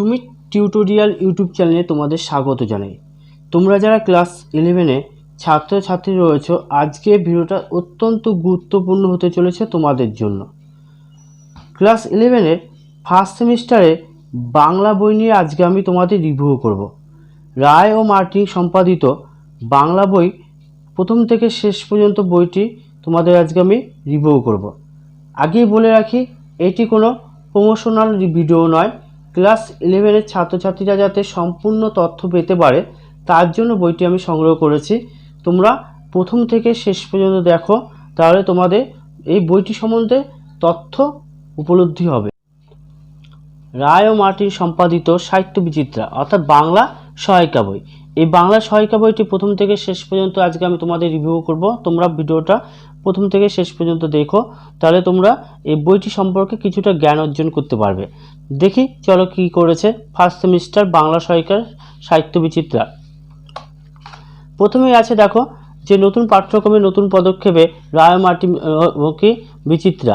Sumit tutorial YouTube চ্যানেলে তোমাদের স্বাগত জানাই। তোমরা যারা ক্লাস ইলেভেনে ছাত্রছাত্রী রয়েছে আজকে ভিডিওটা অত্যন্ত গুরুত্বপূর্ণ হতে চলেছে তোমাদের জন্য। ক্লাস ইলেভেনের ফার্স্ট সেমিস্টারে বাংলা বই নিয়ে আজকে আমি তোমাদের রিভিউ করব। রায় ও মার্টিন সম্পাদিত বাংলা বই প্রথম থেকে শেষ পর্যন্ত বইটি তোমাদের আজকে আমি রিভিউ করব। আগেই বলে রাখি, এটি কোনো প্রমোশনাল ভিডিও নয় ক্লাস ইলেভেনের ছাত্রছাত্রীরা যাতে সম্পূর্ণ তথ্য পেতে পারে, তার জন্য বইটি আমি সংগ্রহ করেছি। তোমরা প্রথম থেকে শেষ পর্যন্ত দেখো, তাহলে তোমাদের এই বইটি সম্বন্ধে তথ্য উপলব্ধি হবে। রায় ও মার্টিন সম্পাদিত সাহিত্য বিচিত্রা, অর্থাৎ বাংলা সহায়িকা বই। এই বাংলা সহায়িকা বইটি প্রথম থেকে শেষ পর্যন্ত আজকে আমি তোমাদের রিভিউ করব। তোমরা ভিডিওটা প্রথম থেকে শেষ পর্যন্ত দেখো, তাহলে তোমরা এই বইটি সম্পর্কে কিছুটা জ্ঞান অর্জন করতে পারবে। দেখি, চলো কি করেছে? ফার্স্ট সেমিস্টার বাংলা সহায়িকার সাহিত্য বিচিত্রা। প্রথমেই আছে দেখো, যে নতুন পাঠ্যক্রমে নতুন পদক্ষেপে রায় মার্টি বিচিত্রা।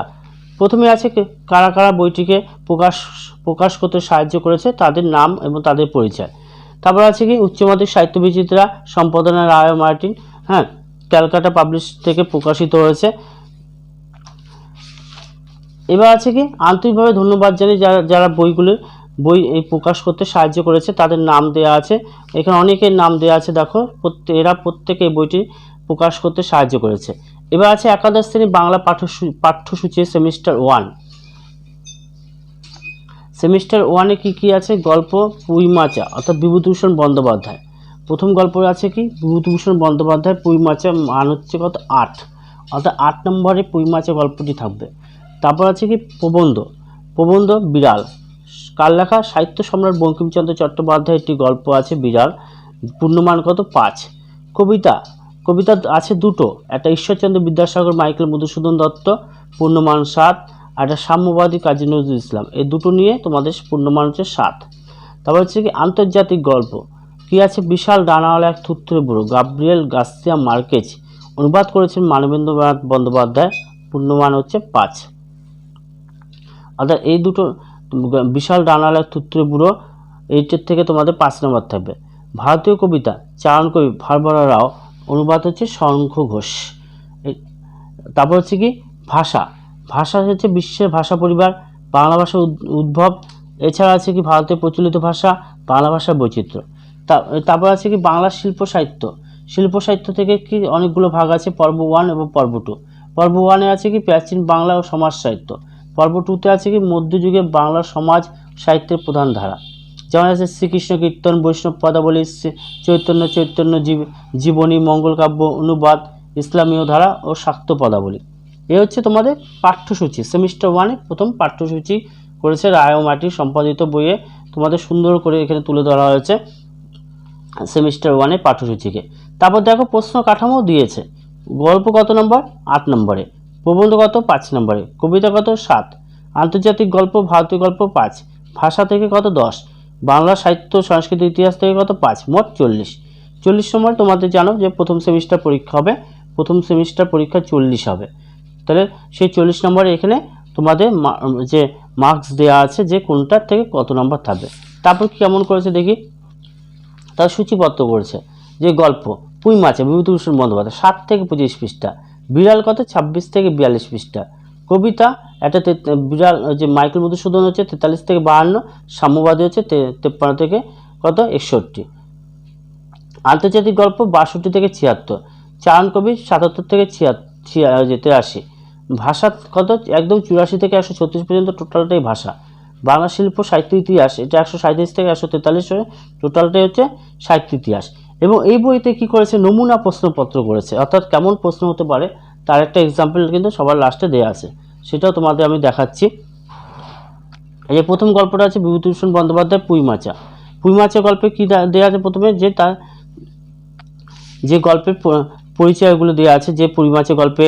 প্রথমে আছে কারা কারা বইটিকে প্রকাশ প্রকাশ করতে সাহায্য করেছে, তাদের নাম এবং তাদের পরিচয়। তারপর আছে কি? উচ্চ মাধ্যমিক সাহিত্য বিচিত্রা, সম্পাদনা রায় মার্টিন হ্যাঁ? ক্যালকাটা পাবলিশ থেকে প্রকাশিত হয়েছে। এবার আছে কি? আন্তরিকভাবে ধন্যবাদ জানাই যারা যারা বইগুলো, বই এই প্রকাশ করতে সাহায্য করেছে, তাদের নাম দেওয়া আছে। এখানে অনেকের নাম দেওয়া আছে, দেখো। এরা প্রত্যেকে বইটি প্রকাশ করতে সাহায্য করেছে। এবার আছে একাদশ শ্রেণি বাংলা পাঠ্যসূচি পাঠ্যসূচি সেমিস্টার ওয়ান। সেমিস্টার ওয়ানে কি কি আছে? গল্প পুইমাচা অর্থাৎ বিভূতিভূষণ বন্দ্যোপাধ্যায়। প্রথম গল্প আছে কি? বিভূতিভূষণ বন্দ্যোপাধ্যায় পুইমাচা মান হচ্ছে কত? আট। অর্থাৎ আট নম্বরে পুইমাচা গল্পটি থাকবে। তারপর আছে কি? প্রবন্ধ। প্রবন্ধ, বিড়াল। কার লেখা? সাহিত্য সম্রাট বঙ্কিমচন্দ্র চট্টোপাধ্যায় একটি গল্প আছে, বিড়াল। পূর্ণমান কত? পাঁচ। কবিতা। কবিতা আছে দুটো। একটা ঈশ্বরচন্দ্র বিদ্যাসাগর, মাইকেল মধুসূদন দত্ত পূর্ণমান সাত। আর একটা সাম্যবাদী কাজী নজরুল ইসলাম। এই দুটো নিয়ে তোমাদের পূর্ণমান হচ্ছে সাত। তারপর হচ্ছে কি? আন্তর্জাতিক গল্প। কি আছে? বিশাল ডানাওয়ালা এক থুত্তুরে বুড়ো। Gabriel Garcia Marquez. অনুবাদ করেছেন মানবেন্দ্রনাথ বন্দ্যোপাধ্যায়। পূর্ণমান হচ্ছে পাঁচ। অর্থাৎ এই দুটো বিশাল ডানাওয়ালা এক থুত্তুরে বুড়ো, এইটার থেকে তোমাদের পাঁচ নম্বর থাকবে। ভারতীয় কবিতা, চারণ কবি ভারবরা রাও, অনুবাদ হচ্ছে শঙ্খ ঘোষ। তারপর হচ্ছে কি? ভাষা। ভাষা হচ্ছে বিশ্বের ভাষা পরিবার, বাংলা ভাষার উদ্ভব। এছাড়া আছে কি ভারতের প্রচলিত ভাষা, বাংলা ভাষার বৈচিত্র্য। তারপর আছে কি বাংলা শিল্প সাহিত্য। শিল্প সাহিত্য থেকে কি অনেকগুলো ভাগ আছে, পর্ব ওয়ান এবং পর্ব টু পর্ব ওয়ানে আছে কি প্রাচীন বাংলা ও সমাজ সাহিত্য। পর্ব টুতে আছে কি মধ্যযুগে বাংলা সমাজ সাহিত্যের প্রধান ধারা। যেমন আছে শ্রীকৃষ্ণ কীর্তন, বৈষ্ণব পদাবলী চৈতন্য চৈতন্য জীব- জীবনী, মঙ্গল কাব্য, অনুবাদ, ইসলামীয় ধারা ও শাক্ত পদাবলী। এ হচ্ছে তোমাদের পাঠ্যসূচি। সেমিস্টার ওয়ানে প্রথম পাঠ্যসূচি করেছে রায় ও মাটির সম্পাদিত বইয়ে তোমাদের সুন্দর করে এখানে তুলে ধরা হয়েছে। সেমিস্টার ওয়ানে পাঠ্যসূচিকে। তারপর দেখো প্রশ্ন কাঠামো দিয়েছে। গল্প কত নম্বর? আট নম্বরে। প্রবন্ধ কত? পাঁচ নম্বরে। কবিতা কত? সাত। আন্তর্জাতিক গল্প, ভারতীয় গল্প, পাঁচ। ভাষা থেকে কত? দশ। বাংলা সাহিত্য, সংস্কৃতি, ইতিহাস থেকে কত? পাঁচ। মোট চল্লিশ। চল্লিশ নম্বর তোমাদের জানো যে প্রথম সেমিস্টার পরীক্ষা হবে। প্রথম সেমিস্টার পরীক্ষা চল্লিশ হবে। তাহলে সেই চল্লিশ নম্বরে এখানে তোমাদের যে মার্কস দেওয়া আছে যে কোনটার থেকে কত নম্বর থাকবে। তারপর কেমন করেছে দেখি। তার সূচিপত্র করেছে যে গল্প, পুঁই মাছে বিভূতিভূষণ বন্দ্যোপাধ্যায়, ষাট থেকে পঁচিশ পৃষ্ঠা। বিড়াল কত ছাব্বিশ থেকে বিয়াল্লিশ পৃষ্ঠা। কবিতা, একটা বিড়াল যে মাইকেল মধুসূদন হচ্ছে তেতাল্লিশ থেকে বাহান্ন, সাম্যবাদী হচ্ছে তেপ্পান্ন থেকে কত? একষট্টি। আন্তর্জাতিক গল্প, বাষট্টি থেকে ছিয়াত্তর। চারণ কবি, সাতাত্তর থেকে ছিয়া তেরাশি। ভাষা কত? একদম চুরাশি থেকে একশো ছত্রিশ পর্যন্ত টোটালটাই ভাষা। বাংলা শিল্প সাহিত্য ইতিহাস, এটা একশো সাঁত্রিশ থেকে একশো তেতাল্লিশ টোটালটাই হচ্ছে সাহিত্য ইতিহাস। এবং এই বইতে কি করেছে? নমুনা প্রশ্নপত্র করেছে। অর্থাৎ কেমন প্রশ্ন হতে পারে? তার একটা এক্সাম্পল কিন্তু সবার লাস্টে দেওয়া আছে। সেটাও তোমাদের আমি দেখাচ্ছি। এই যে প্রথম গল্পটা আছে বিভূতিভূষণ বন্দ্যোপাধ্যায় পুইমাচা পুইমাচা গল্পে কী দেওয়া আছে প্রথমে? যে তার যে গল্পের পরিচয়গুলো দেওয়া আছে, যে পরিমাচে গল্পে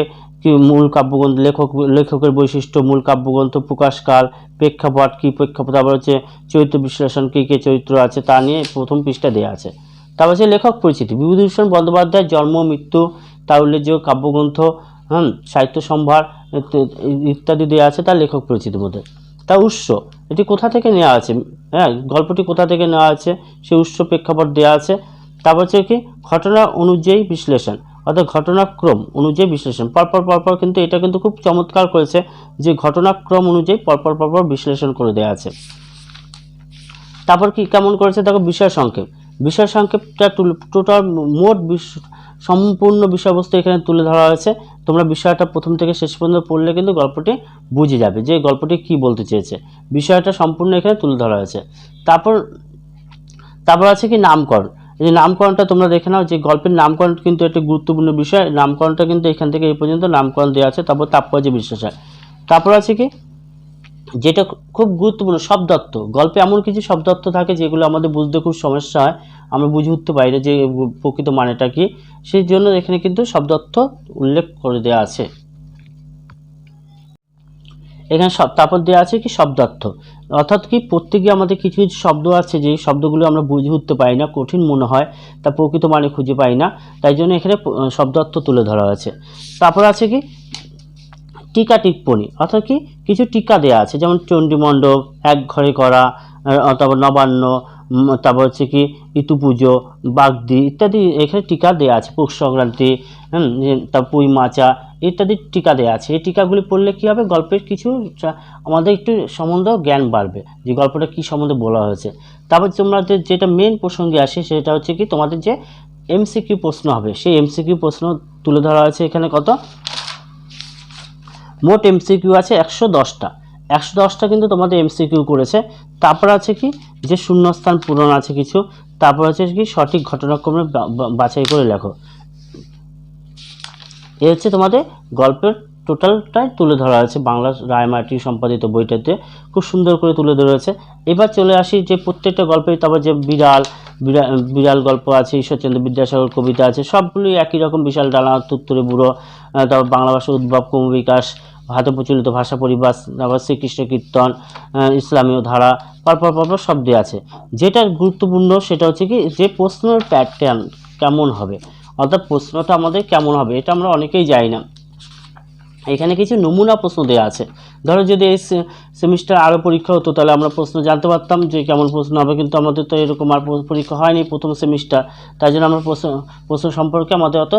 মূল কাব্যগ্রন্থ, লেখক, লেখকের বৈশিষ্ট্য, মূল কাব্যগ্রন্থ, প্রকাশকাল, প্রেক্ষাপট কী প্রেক্ষাপট, তারপর হচ্ছে চরিত্র বিশ্লেষণ কী কী চরিত্র আছে তা নিয়ে প্রথম পৃষ্ঠা দেওয়া আছে। তারপর হচ্ছে লেখক পরিচিতি, বিভূতিভূষণ বন্দ্যোপাধ্যায়ের জন্ম, মৃত্যু, তার উল্লেখযোগ্য কাব্যগ্রন্থ, হুম, সাহিত্য সম্ভার ইত্যাদি দেওয়া আছে তার লেখক পরিচিতির মধ্যে। তা উৎস, এটি কোথা থেকে নেওয়া আছে? হ্যাঁ গল্পটি কোথা থেকে নেওয়া আছে? সেই উৎস প্রেক্ষাপট দেওয়া আছে। তারপর হচ্ছে কি, ঘটনা অনুযায়ী বিশ্লেষণ অর্থাৎ ঘটনাক্রম অনুযায়ী বিশ্লেষণ। পরপর পরপর কিন্তু এটা কিন্তু খুব চমৎকার করেছে যে ঘটনাক্রম অনুযায়ী পরপর পরপর বিশ্লেষণ করে দেওয়া আছে। তারপর কি কেমন করেছে? দেখো, বিষয় সংক্ষেপ। বিষয় সংক্ষেপটা টোটাল মোট সম্পূর্ণ বিষয়বস্তু এখানে তুলে ধরা হয়েছে। তোমরা বিষয়টা প্রথম থেকে শেষ পর্যন্ত পড়লে কিন্তু গল্পটি বুঝে যাবে যে গল্পটি কি বলতে চেয়েছে। বিষয়টা সম্পূর্ণ এখানে তুলে ধরা হয়েছে। তারপর তারপর আছে কি নামকরণ। এই নামকরণটা তোমরা দেখে নাও, যে গল্পের নামকরণ কিন্তু একটা গুরুত্বপূর্ণ বিষয়। নামকরণটা কিন্তু এখান থেকে এই পর্যন্ত নামকরণ দেওয়া আছে, তারপর তাৎপর্য বিশ্লেষণ। তারপর আছে কি? যেটা খুব গুরুত্বপূর্ণ শব্দার্থ গল্পে এমন কিছু শব্দার্থ থাকে যেগুলো আমাদের বুঝতে খুব সমস্যা হয়, আমরা বুঝে উঠতে পারি না যে প্রকৃত মানেটা কি। সেই জন্য এখানে কিন্তু শব্দার্থ উল্লেখ করে দেওয়া আছে। এখানে সব তারপর দেওয়া আছে কি? শব্দার্থ অর্থাৎ কি, প্রত্যেকে আমাদের কিছু কিছু শব্দ আছে, যে শব্দগুলো আমরা বুঝে উঠতে পারি না, কঠিন মনে হয়, তা প্রকৃত মানে খুঁজে পাই না, তাই জন্য এখানে শব্দার্থ তুলে ধরা হয়েছে। তারপর আছে কি, টিকা টিপ্পণী অর্থাৎ কি, কিছু টিকা দেওয়া আছে, যেমন চণ্ডীমণ্ডপ, এক ঘরে করা তারপর নবান্ন তারপর হচ্ছে কি ঋতু পুজো বাগদি ইত্যাদি এখানে টিকা দেওয়া আছে পৌষ সংক্রান্তি তারপর পুঁই মাচা ইত্যাদি টিকা দেওয়া আছে। এই টিকাগুলি পড়লে কি হবে? গল্পের কিছু আমাদের একটু সম্বন্ধে জ্ঞান বাড়বে। যে গল্পটা কী সম্বন্ধে বলা হয়েছে। তারপর তোমাদের যেটা মেন প্রসঙ্গে আসে সেটা হচ্ছে কি, তোমাদের যে এমসিকিউ প্রশ্ন হবে, সেই এমসিকিউ প্রশ্ন তুলে ধরা হয়েছে এখানে কত? মোট এমসিকিউ আছে একশো দশটা। একশো দশটা কিন্তু তোমাদের এমসিকিউ করেছে। তারপর আছে কি, যে শূন্যস্থান পূরণ আছে কিছু, তারপর আছে কি সঠিক ঘটনাক্রমে বাছাই করে লেখো। এ হচ্ছে তোমাদের গল্পের টোটালটাই তুলে ধরা হয়েছে। বাংলা রায়মাটি সম্পাদিত বইটাতে খুব সুন্দর করে তুলে ধরা হয়েছে। এবার চলে আসি যে প্রত্যেকটা গল্পে তারপর যে বিড়াল, বিড়া- বিড়াল গল্প আছে, ঈশ্বরচন্দ্র বিদ্যাসাগর কবিতা আছে, সবগুলোই একই রকম বিশাল ডালা তুত্তুরে বুড়ো তারপর বাংলা ভাষার উদ্ভব ক্রমবিকাশ হাতে প্রচলিত ভাষা পরিবাস তারপর শ্রীকৃষ্ণ কীর্তন ইসলামীয় ধারা, পরপর পরপর দেওয়া আছে। যেটা গুরুত্বপূর্ণ সেটা হচ্ছে কি, যে প্রশ্নের প্যাটার্ন কেমন হবে অর্থাৎ প্রশ্নটা আমাদের কেমন হবে এটা আমরা অনেকেই জানি না। এখানে কিছু নমুনা প্রশ্ন দেওয়া আছে। ধরো যদি এই সেমিস্টার আরও পরীক্ষা হতো, তাহলে আমরা প্রশ্ন জানতে পারতাম যে কেমন প্রশ্ন হবে, কিন্তু আমাদের তো এরকম আর পরীক্ষা হয়নি প্রথম সেমিস্টার তাই জন্য আমরা প্রশ্ন প্রশ্ন সম্পর্কে আমাদের অত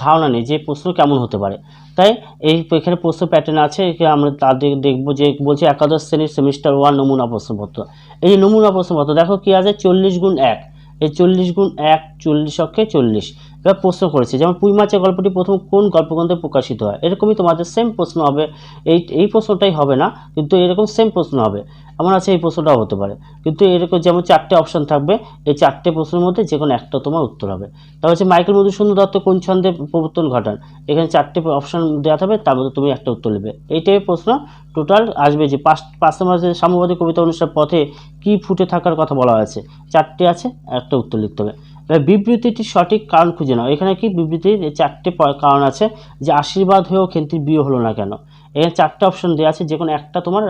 ধারণা নেই যে প্রশ্ন কেমন হতে পারে। তাই এই এখানে প্রশ্ন প্যাটার্ন আছে আমরা তাদের দেখব যে বলছে একাদশ শ্রেণির সেমিস্টার ওয়ান নমুনা প্রশ্নপত্র। এই নমুনা প্রশ্নপত্র, দেখো কি আছে? চল্লিশ গুণ এক। এই চল্লিশ গুণ এক, চল্লিশ অক্ষে চল্লিশ। এবার প্রশ্ন করেছে, যেমন পুঁই মাছের গল্পটি প্রথম কোন গল্পগ্রন্থে প্রকাশিত হয়? এরকমই তোমাদের সেম প্রশ্ন হবে। এই এই প্রশ্নটাই হবে না, কিন্তু এরকম সেম প্রশ্ন হবে। এমন আছে এই প্রশ্নটাও হতে পারে। কিন্তু এরকম যেমন চারটে অপশন থাকবে, এই চারটে প্রশ্নের মধ্যে যে কোনো একটা তোমার উত্তর হবে। তারপর হচ্ছে মাইকেল মধুসূদন দত্ত কোন ছন্দে প্রবর্তন ঘটান? এখানে চারটে অপশন দেওয়া থাকবে, তার মধ্যে তুমি একটা উত্তর নেবে। এই টাইপের প্রশ্ন। টোটাল আসবে যে পাঁচ পাঁচ নম্বর যে সাম্যবাদী কবিতা অনুষ্ঠান পথে কি ফুটে থাকার কথা বলা আছে চারটে আছে, একটা উত্তর লিখতে হবে। এবার বিবৃতিটির সঠিক কারণ খুঁজে নাও। এখানে কি বিবৃতির চারটে কারণ আছে? যে আশীর্বাদ হয়েও খেন্তির বিয়ে হলো না কেন? এখানে চারটে অপশন দেওয়া আছে যে কোনো একটা তোমার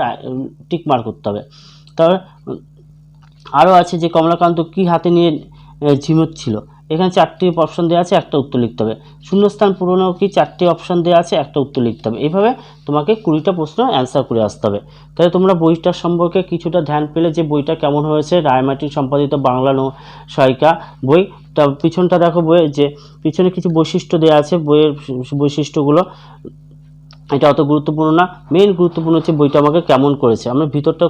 টিক মার করতে হবে। তবে আরও আছে যে কমলাকান্ত কি হাতে নিয়ে ঝিমোচ্ছিল এখানে চারটি অপশন দেওয়া আছে, একটা উত্তর লিখতে হবে। শূন্যস্থান পূরণ কি চারটি অপশন দেওয়া আছে, একটা উত্তর লিখতে হবে। এইভাবে তোমাকে কুড়িটা প্রশ্ন অ্যান্সার করে আসতে হবে। তাহলে তোমরা বইটার সম্পর্কে কিছুটা ধ্যান পেলে যে বইটা কেমন হয়েছে, রায়মাটি সম্পাদিত বাংলা নৌ সহায়িকা বই। তা পিছনটা দেখো বইয়ের যে, পিছনে কিছু বৈশিষ্ট্য দেওয়া আছে, বইয়ের বৈশিষ্ট্যগুলো। এটা অত গুরুত্বপূর্ণ না। মেইন গুরুত্বপূর্ণ হচ্ছে বইটা আমাকে কেমন করেছে। আমরা ভিতরটা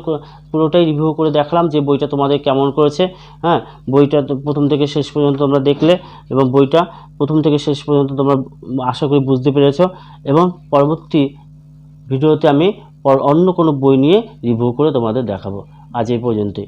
পুরোটাই রিভিউ করে দেখলাম যে বইটা তোমাদের কেমন করেছে। হ্যাঁ বইটা প্রথম থেকে শেষ পর্যন্ত তোমরা দেখলে এবং বইটা প্রথম থেকে শেষ পর্যন্ত তোমরা আশা করি বুঝতে পেরেছ এবং পরবর্তী ভিডিওতে আমি অন্য কোনো বই নিয়ে রিভিউ করে তোমাদের দেখাবো। আজ এই পর্যন্তই।